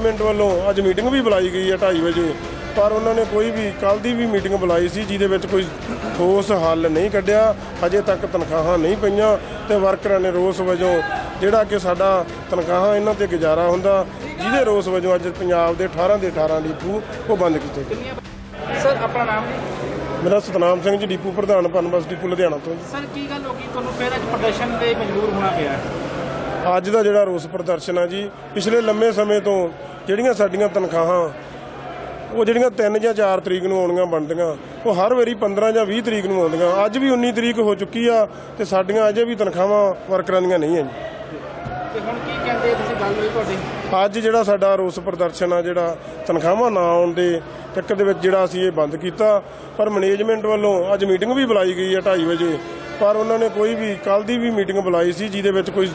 Management ਵੱਲੋਂ ਅੱਜ meeting ਵੀ ਬੁਲਾਈ ਗਈ ਹੈ 2:30 ਵਜੇ। ਪਰ ਉਹਨਾਂ ਨੇ ਕੋਈ ਵੀ ਕੱਲ ਦੀ ਵੀ ਮੀਟਿੰਗ ਬੁਲਾਈ ਸੀ ਜਿਹਦੇ ਵਿੱਚ ਕੋਈ ਠੋਸ ਹੱਲ ਨਹੀਂ ਕੱਢਿਆ। ਅਜੇ ਤੱਕ ਤਨਖਾਹਾਂ ਨਹੀਂ ਪਈਆਂ ਤੇ ਵਰਕਰਾਂ ਨੇ ਰੋਸ ਵਜੋਂ ਜਿਹੜਾ ਕਿ ਸਾਡਾ ਤਨਖਾਹਾਂ ਇਹਨਾਂ ਤੇ ਗੁਜ਼ਾਰਾ ਹੁੰਦਾ ਜਿਹਦੇ ਰੋਸ ਵਜੋਂ ਅੱਜ ਪੰਜਾਬ ਦੇ 18 ਦੇ 18 ਡਿਪੂ ਉਹ ਬੰਦ ਕੀਤੇ ਗਏ। ਸਰ ਆਪਣਾ ਨਾਮ ਜੀ? ਮੇਰਾ ਸਤਨਾਮ ਸਿੰਘ ਜੀ ਡਿਪੂ ਪ੍ਰਧਾਨ ਪਨਬਸ ਡਿਪੂ ਲੁਧਿਆਣਾ ਤੋਂ। ਸਰ ਕੀ ਗੱਲ ਹੋ ਗਈ? ਤੁਹਾਨੂੰ ਫਿਰ ਅੱਜ ਪ੍ਰਦਰਸ਼ਨ ਤੇ ਮਜਬੂਰ ਹੋਣਾ ਪਿਆ। ਅੱਜ ਦਾ ਜਿਹੜਾ ਰੋਸ ਪ੍ਰਦਰਸ਼ਨ ਆ ਜੀ ਪਿਛਲੇ ਲੰਮੇ ਸਮੇਂ ਤੋਂ ਜਿਹੜੀਆਂ ਸਾਡੀਆਂ ਤਨਖਾਹਾਂ ਉਹ ਜਿਹੜੀਆਂ 3 ਜਾਂ 4 ਤਰੀਕ ਨੂੰ ਆਉਣੀਆਂ ਬਣਦੀਆਂ ਉਹ ਹਰ ਵਾਰੀ 15 ਜਾਂ 20 ਤਰੀਕ ਨੂੰ ਆਉਂਦੀਆਂ। ਅੱਜ ਵੀ 19 ਤਰੀਕ ਹੋ ਚੁੱਕੀ ਆ ਤੇ ਸਾਡੀਆਂ ਅਜੇ ਵੀ ਤਨਖਾਹਾਂ ਵਰਕਰਾਂ ਦੀਆਂ ਨਹੀਂ ਆ ਜੀ ਤੇ ਹੁਣ ਕੀ ਕਹਿੰਦੇ ਤੁਸੀਂ ਗੱਲ ਹੋਈ ਤੁਹਾਡੀ? ਅੱਜ ਜਿਹੜਾ ਸਾਡਾ ਰੋਸ ਪ੍ਰਦਰਸ਼ਨ ਆ ਜਿਹੜਾ ਤਨਖਾਹਾਂ ਨਾ ਆਉਣ ਦੇ ਚੱਕਰ ਦੇ ਵਿੱਚ ਜਿਹੜਾ ਅਸੀਂ ਇਹ ਬੰਦ ਕੀਤਾ ਪਰ ਮੈਨੇਜਮੈਂਟ ਵੱਲੋਂ ਅੱਜ ਮੀਟਿੰਗ ਵੀ ਬੁਲਾਈ ਗਈ ਹੈ 2:30 ਵਜੇ। ਪਰ ਉਹਨਾਂ ਨੇ ਕੋਈ ਵੀ ਕੱਲ ਦੀ ਵੀ ਮੀਟਿੰਗ ਬੁਲਾਈ ਸੀ, ਜਿਹਦੇ ਵਿੱਚ ਕੋਈ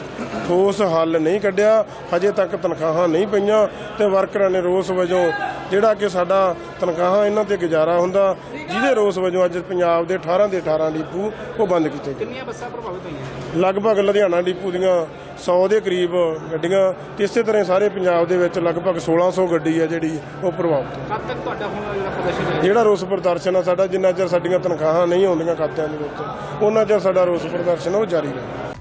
ਠੋਸ ਹੱਲ ਨਹੀਂ ਕੱਢਿਆ। ਹਜੇ ਤੱਕ ਤਨਖਾਹਾਂ ਨਹੀਂ ਪਈਆਂ ਤੇ ਵਰਕਰਾਂ ਨੇ ਰੋਸ ਵਜੋਂ ਜਿਹੜਾ ਕਿ ਸਾਡਾ ਤਨਖਾਹਾਂ ਇਹਨਾਂ ਤੇ ਗੁਜ਼ਾਰਾ ਹੁੰਦਾ ਜਿਹਦੇ ਰੋਸ ਵਜੋਂ ਅੱਜ ਪੰਜਾਬ ਦੇ 18 ਦੇ 18 ਡਿਪੂ ਉਹ ਬੰਦ ਕੀਤੇ ਗਏ। ਕਿੰਨੀਆਂ ਬੱਸਾਂ ਪ੍ਰਭਾਵਿਤ ਹੋਈਆਂ? ਲਗਭਗ ਲੁਧਿਆਣਾ ਡਿਪੂ ਦੀਆਂ 100 ਦੇ ਕਰੀਬ ਗੱਡੀਆਂ ਤੇ ਇਸੇ ਤਰ੍ਹਾਂ ਹੀ ਸਾਰੇ ਪੰਜਾਬ ਦੇ ਵਿੱਚ ਲਗਭਗ 1600 ਗੱਡੀ ਆ ਜਿਹੜੀ ਉਹ ਪ੍ਰਭਾਵਿਤ ਹੈ ਕਦ ਤੱਕ ਤੁਹਾਡਾ ਹੁਣ ਜਿਹੜਾ ਪ੍ਰਦਰਸ਼ਨ ਹੈ ਜਿਹੜਾ ਰੋਸ ਪ੍ਰਦਰਸ਼ਨ ਆ ਸਾਡਾ ਜਿੰਨਾ ਚਿਰ ਸਾਡੀਆਂ ਤਨਖਾਹਾਂ ਨਹੀਂ ਆਉਂਦੀਆਂ ਖਾਤਿਆਂ ਦੇ ਵਿੱਚ ਉਹਨਾਂ ਚਿਰ ਸਾਡਾ ਰੋਸ ਪ੍ਰਦਰਸ਼ਨ ਉਹ ਜਾਰੀ ਰਹੇਗਾ